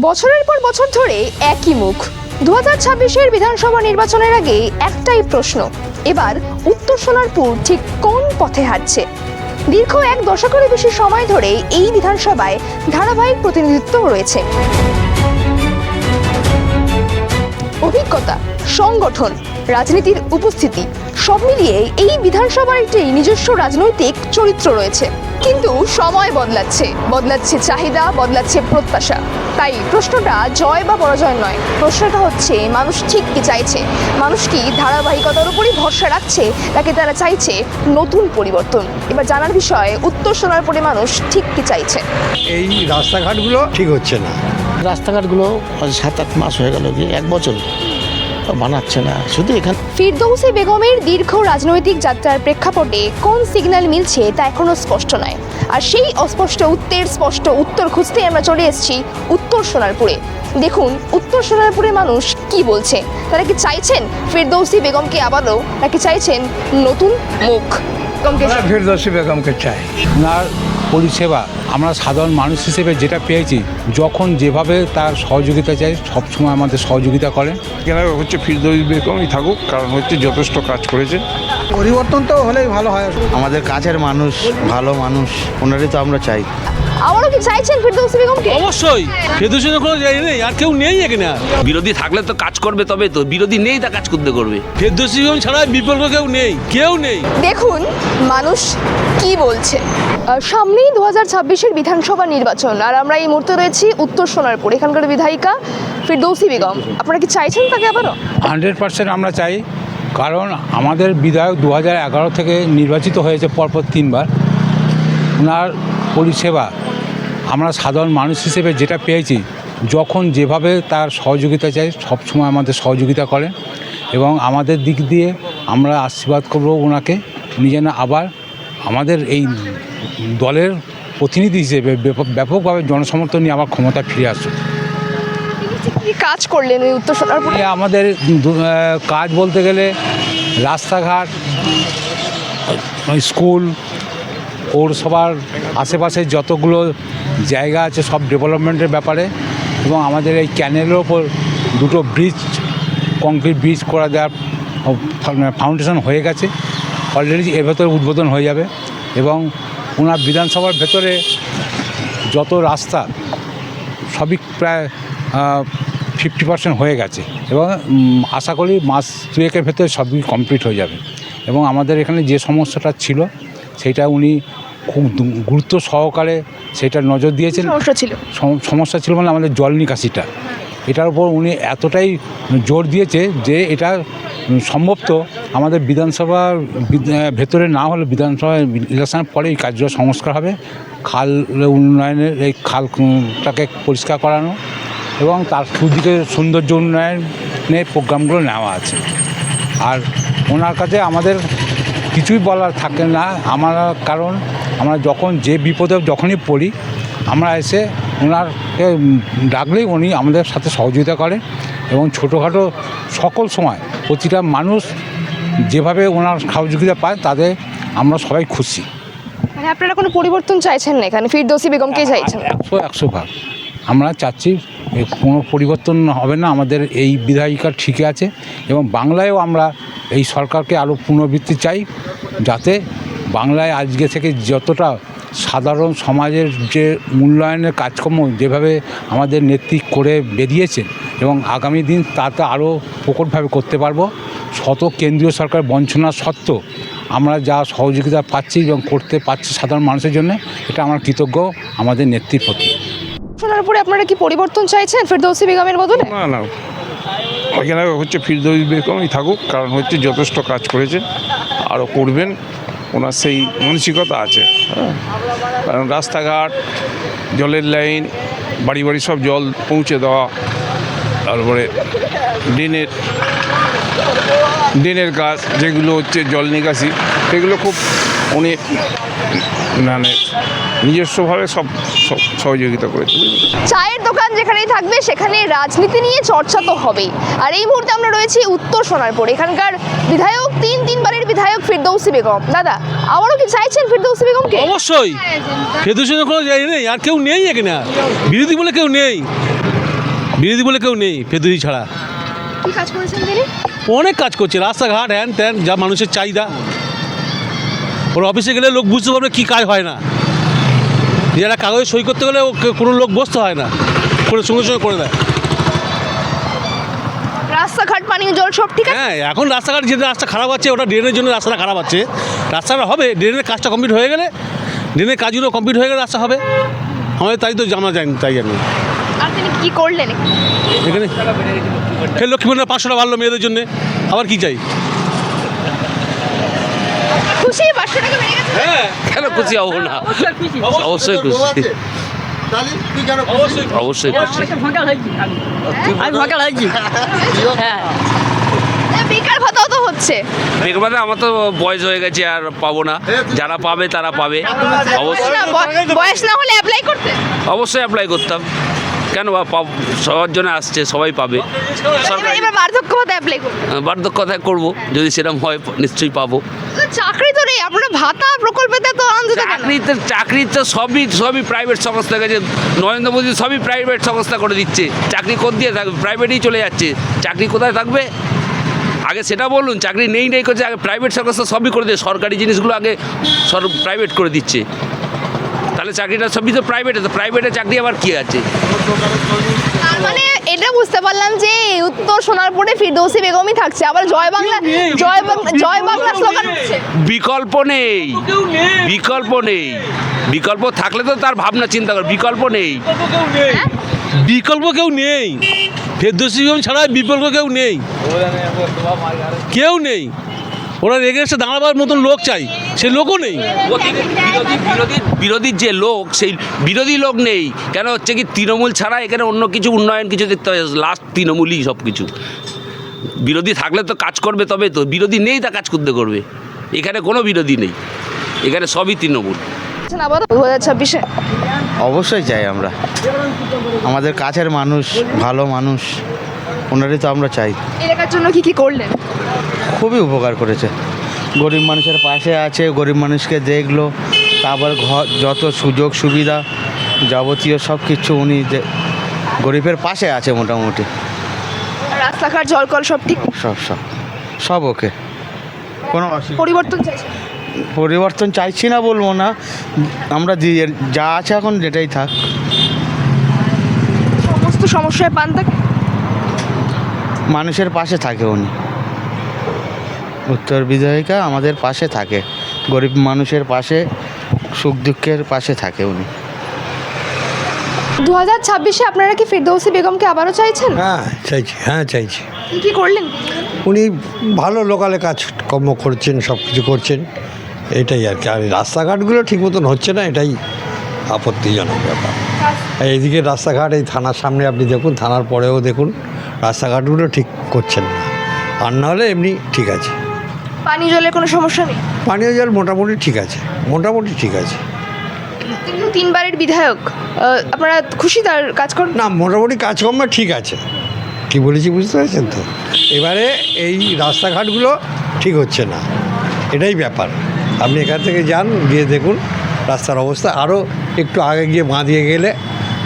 বছরের পর বছর ধরে একই মুখ। দু হাজার ছাব্বিশের বিধানসভা নির্বাচনের আগে একটাই প্রশ্ন, এবার উত্তর সোনারপুর ঠিক কোন পথে হাঁটছে? দীর্ঘ এক দশকেরও বেশি সময় ধরে এই বিধানসভায় ধারাবাহিক প্রতিনিধিত্ব রয়েছে। অভিজ্ঞতা, সংগঠন, রাজনীতির উপস্থিতি সব মিলিয়ে এই বিধানসভার একটি নিজস্ব রাজনৈতিক চরিত্র রয়েছে। কিন্তু সময় বদলাচ্ছে। বদলাচ্ছে চাহিদা বদলাচ্ছে প্রত্যাশা। তাই প্রশ্নটা জয় বা পরাজয় নয়। প্রশ্নটা হচ্ছে মানুষ ঠিক কি চাইছে? মানুষ কি ধারাবাহিকতার উপরই ভরসা রাখছে? তাকে তারা চাইছে নতুন পরিবর্তন? এবার জানার বিষয়ে উত্তর শোনার পরে মানুষ ঠিক কি চাইছে? এই রাস্তাঘাটগুলো ঠিক হচ্ছে না। রাস্তাঘাটগুলো সাত আট মাস হয়ে গেল এক বছর। বানাচ্ছে না। শুধু এখানে ফিরদৌসি বেগমের দীর্ঘ রাজনৈতিক যাত্রার প্রেক্ষাপটে কোন সিগন্যাল মিলছে তা এখনও স্পষ্ট নয়। আর সেই অস্পষ্ট উত্তরের স্পষ্ট উত্তর খুঁজতে আমরা চলে এসেছি উত্তর সোনারপুরে। দেখুন উত্তর সোনারপুরের মানুষ কি বলছে? তারা কি চাইছেন ফিরদৌসি বেগমকে আবারও নাকি চাইছেন নতুন মুখ? বেগমকে ফিরদৌসি বেগমকে চাই। পরিষেবা আমরা সাধারণ মানুষ হিসেবে যেটা পেয়েছি যখন যেভাবে তার সহযোগিতা চাই সবসময় আমাদের সহযোগিতা করেন। হচ্ছে ফিরদৌস বেগমই থাকুক কারণ হচ্ছে যথেষ্ট কাজ করেছে। পরিবর্তন তো হলেই ভালো হয়। আমাদের কাছের মানুষ ভালো মানুষ ওনারই তো আমরা চাই। আবারও কি চাইছেন ফিরদৌসি বেগমকে? অবশ্যই। ফেদুসের কোনো জায়গা নেই আর কেউ নেই এখানে বিরোধী থাকলে তো কাজ করবে তবে তো বিরোধী নেই তা কাজ করতে করবে। ফেদুসি ছাড়া বিকল্প কেউ নেই কেউ নেই। দেখুন মানুষ কি বলছে। সামনেই দু হাজার ছাব্বিশের বিধানসভা নির্বাচন আর আমরা এই মুহূর্তে রয়েছি উত্তর সোনারপুর এখানকার বিধায়িকা ফিরদৌসি বেগম। আপনারা কি চাইছেন তাকে আবারও? হান্ড্রেড পার্সেন্ট আমরা চাই কারণ আমাদের বিধায়ক দু হাজার এগারো থেকে নির্বাচিত হয়েছে পরপর তিনবার। ওনার পরিষেবা আমরা সাধারণ মানুষ হিসেবে যেটা পেয়েছি যখন যেভাবে তার সহযোগিতা চাই সবসময় আমাদের সহযোগিতা করেন এবং আমাদের দিক দিয়ে আমরা আশীর্বাদ করব ওনাকে। উনি যেন আবার আমাদের এই দলের প্রতিনিধি হিসেবে ব্যাপকভাবে জনসমর্থন নিয়ে আবার ক্ষমতা ফিরে আসুক। কাজ করলেন এই উত্তর সোনারপুরে? আমাদের কাজ বলতে গেলে রাস্তাঘাট স্কুল পৌরসভার আশেপাশে যতগুলো জায়গা আছে সব ডেভেলপমেন্টের ব্যাপারে এবং আমাদের এই ক্যানেলের ওপর দুটো ব্রিজ, কংক্রিট ব্রিজ করা দেওয়ার ফাউন্ডেশন হয়ে গেছে। অলরেডি এর ভেতরে উদ্বোধন হয়ে যাবে এবং ওনার বিধানসভার ভেতরে যত রাস্তা সবই প্রায় ফিফটি পার্সেন্ট হয়ে গেছে এবং আশা করি মাস দুয়েকের ভেতরে সবই কমপ্লিট হয়ে যাবে এবং আমাদের এখানে যে সমস্যাটা ছিল সেটা উনি খুব গুরুত্ব সহকারে সেটা নজর দিয়েছেন। সমস্যা ছিল। সমস্যা ছিল মানে আমাদের জল নিকাশিটা। এটার উপর উনি এতটাই জোর দিয়েছে যে এটা সম্ভব তো আমাদের বিধানসভা ভেতরে না হলে বিধানসভা ইলেকশনের পরে এই কার্য সংস্কার হবে। খাল উন্নয়নের এই খালটাকে পরিষ্কার করানো এবং তার সুদিকে সৌন্দর্য উন্নয়নের প্রোগ্রামগুলো নেওয়া আছে। আর ওনার কাছে আমাদের কিছুই বলার থাকে না। আমার কারণ আমরা যখন যে বিপদে যখনই পড়ি আমরা এসে ওনারকে ডাকলেই উনি আমাদের সাথে সহযোগিতা করে এবং ছোটোখাটো সকল সময় প্রতিটা মানুষ যেভাবে ওনার সহযোগিতা পায় তাদের আমরা সবাই খুশি। মানে আপনারা কোনো পরিবর্তন চাইছেন না এখানে? ফিরদৌসি বেগমকেই চাইছেন? একশো একশো ভাগ। আমরা চাচ্ছি কোনো পরিবর্তন হবে না আমাদের এই বিধায়িকা ঠিকই আছে এবং বাংলায়ও আমরা এই সরকারকে আরও পুনর্বৃত্তি চাই যাতে বাংলায় আজকে থেকে যতটা সাধারণ সমাজের যে মূল্যায়নের কাজকর্ম যেভাবে আমাদের নেত্রী করে বেরিয়েছে এবং আগামী দিন তাতে আরও প্রকটভাবে করতে পারব শত কেন্দ্রীয় সরকার বঞ্চনা সত্ত্বেও আমরা যা সহযোগিতা পাচ্ছি এবং করতে পারছি সাধারণ মানুষের জন্য এটা আমার কৃতজ্ঞ আমাদের নেত্রীর প্রতি। সোনারপুরে আপনারা কি পরিবর্তন চাইছেন ফিরদৌসি বেগমের বদলে? না না। এখানে হচ্ছে ফিরদৌসি বেগমই থাকুক কারণ হচ্ছে যথেষ্ট কাজ করেছে আরও করবেন। ওনার সেই মানসিকতা আছে হ্যাঁ? কারণ রাস্তাঘাট, জলের লাইন, বাড়ি বাড়ি সব জল পৌঁছে দেওয়া, তারপরে ড্রেনের ড্রেনের কাজ, যেগুলো হচ্ছে জল নিকাশি, সেগুলো খুব উনি মানে নিজস্বভাবে সব সব সহযোগিতা করেছে চায়ের দোকান যেখানেই থাকবে সেখানে রাজনীতি নিয়ে চর্চা তো হবেই। আর এই মুহূর্তে আমরা রয়েছি উত্তর সোনারপুর। এখানকার বিধায়ক তিন তিনবারের বিধায়ক ফিরদৌসি বেগম। দাদা আবারও কি চাইছেন ফিরদৌসি বেগমকে? অবশ্যই। ফেদুসের কোনো জায়গা নেই। আর কেউ নেই এখানে আর। বিরোধী বলে কেউ নেই। বিরোধী বলে কেউ নেই ফেদুরি ছাড়া। কি কাজ করেছেন তিনি? অনেক কাজ করছে। রাস্তাঘাট হ্যান ত্যান যা মানুষের চাহিদা। ওর অফিসে গেলে লোক বুঝতে পারবে কী কাজ হয় না। যারা কাগজে সই করতে গেলে কোনো লোক বসতে হয় না করে সঙ্গে সঙ্গে করে দেয়। রাস্তাঘাট পানীয় জল সব ঠিক আছে? হ্যাঁ এখন রাস্তাঘাট যেটা রাস্তা খারাপ আছে ওটা ড্রেনের জন্য রাস্তাটা খারাপ আছে। রাস্তাটা হবে ড্রেনের কাজটা কমপ্লিট হয়ে গেলে ড্রেনের কাজগুলো কমপ্লিট হয়ে গেলে রাস্তা হবে। আমাদের তাই তো জানা যায়নি তাই জানি। আর তিনি কি করলেন? এখানে লক্ষ্মী বাড়লো মেয়েদের জন্য আবার কি চাই? খুশি? পাঁচশো টাকা বেড়ে গেছে? হ্যাঁ। কেন খুশি হব না? অবশ্যই খুশি। অবশ্যই খুশি। আমি হয়েছি। হ্যাঁ। বেকার ভাতাও তো হচ্ছে। দেখবে আমার তো বয়স হয়ে গেছে আর পাবো না। যারা পাবে তারা পাবে। অবশ্যই। বয়স না হলে অ্যাপ্লাই করতে? অবশ্যই অ্যাপ্লাই করতাম। কেন বা সবার জন্য আসছে সবাই পাবে। এবার বার্ধক্য ভাতা অ্যাপ্লাই করতে বার্ধক্যতায় করব। যদি সেরকম হয় নিশ্চয়ই পাবো। চাকরি তো নেই, আপনারা ভাতা, প্রকল্পেতে তো আনন্দিত চাকরিতে চাকরিতে সবই সবই প্রাইভেট সংস্থা গেছে। নরেন্দ্র মোদী সবই প্রাইভেট সংস্থা করে দিচ্ছে। চাকরি কোন দিয়ে থাকবে? প্রাইভেটেই চলে যাচ্ছে। চাকরি কোথায় থাকবে? আগে সেটা বলুন, চাকরি নেই নেই করছে, আগে প্রাইভেট সংস্থা সবই করে দিয়ে। সরকারি জিনিসগুলো আগে সর প্রাইভেট করে দিচ্ছে। তাহলে চাকরিটা সবই তো প্রাইভেটে তো প্রাইভেটে চাকরি আবার কী আছে? এটা বুঝতে পারলাম যে উত্তর সোনারপুরে ফিরদৌসি বেগমই থাকছে। আবার জয় বাংলা জয় বাংলা জয় বাংলা স্লোগান বিকল্প নেই বিকল্প নেই। বিকল্প থাকলে তো তার ভাবনা চিন্তা করে বিকল্প নেই। বিকল্প কেউ নেই। ফেরদৌসি বেগম ছাড়া বিকল্প কেউ নেই। কেউ নেই। ওরা রেগে এসে দাঁড়াবার মতন লোক চাই সে লোকও নেই। বিরোধী বিরোধী বিরোধীর যে লোক সেই বিরোধী লোক নেই। কেন হচ্ছে কি তৃণমূল ছাড়া এখানে অন্য কিছু উন্নয়ন কিছু দেখতে হয়? লাস্ট তৃণমূলই সব কিছু বিরোধী থাকলে তো কাজ করবে তবে তো। বিরোধী নেই তা কাজ করতে করবে। এখানে কোনো বিরোধী নেই। এখানে সবই তৃণমূল। আবার দু হাজার ছাব্বিশে? অবশ্যই চাই আমরা। আমাদের কাছের মানুষ ভালো মানুষ ওনারই তো আমরা চাই। এলাকার জন্য কি কি করলেন? খুবই উপকার করেছে। গরিব মানুষের পাশে আছে গরিব মানুষকে দেখল তারপর ঘর যত সুযোগ সুবিধা যাবতীয় সব কিছু উনি গরিবের পাশে আছে মোটামুটি। রাস্তাঘাট জলকল সব ঠিক? সব সব সব ওকে। কোনো পরিবর্তন চাইছে? পরিবর্তন চাইছি না বলব না। আমরা যা আছে এখন যেটাই থাক। সমস্ত সমস্যায় পান তাকে? মানুষের পাশে থাকে উনি। উত্তর বিধায়িকা আমাদের পাশে থাকে। গরিব মানুষের পাশে সুখ দুঃখের পাশে থাকে উনি। দু হাজার ছাব্বিশে আপনারা কি ফিরদৌসি বেগমকে আবারও চাইছেন? হ্যাঁ চাইছি হ্যাঁ চাইছি। কি কি করলেন? উনি ভালো লোকালে কাজকর্ম করছেন সব কিছু করছেন। এটাই আর কি। আর রাস্তাঘাটগুলো ঠিক মতন হচ্ছে না এটাই আপত্তিজনক ব্যাপার। আর এইদিকে রাস্তাঘাট এই থানার সামনে আপনি দেখুন থানার পরেও দেখুন রাস্তাঘাটগুলো ঠিক করছেন না। আর নাহলে এমনি ঠিক আছে। পানীয় জলের কোনো সমস্যা নেই? পানীয় জল মোটামুটি ঠিক আছে মোটামুটি ঠিক আছে। তিনি তিনবারের বিধায়ক আপনারা খুশি তার কাজ করেন না মোটামুটি কাজকর্ম ঠিক আছে। কি বলেছি বুঝতে পারছেন তো? এবারে এই রাস্তাঘাটগুলো ঠিক হচ্ছে না। এটাই ব্যাপার। আপনি এখান থেকে যান গিয়ে দেখুন রাস্তার অবস্থা। আরও একটু আগে গিয়ে বাঁ দিয়ে গেলে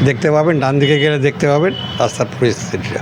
দেখতে পাবেন ডান দিকে গেলে দেখতে পাবেন রাস্তার পরিস্থিতিটা।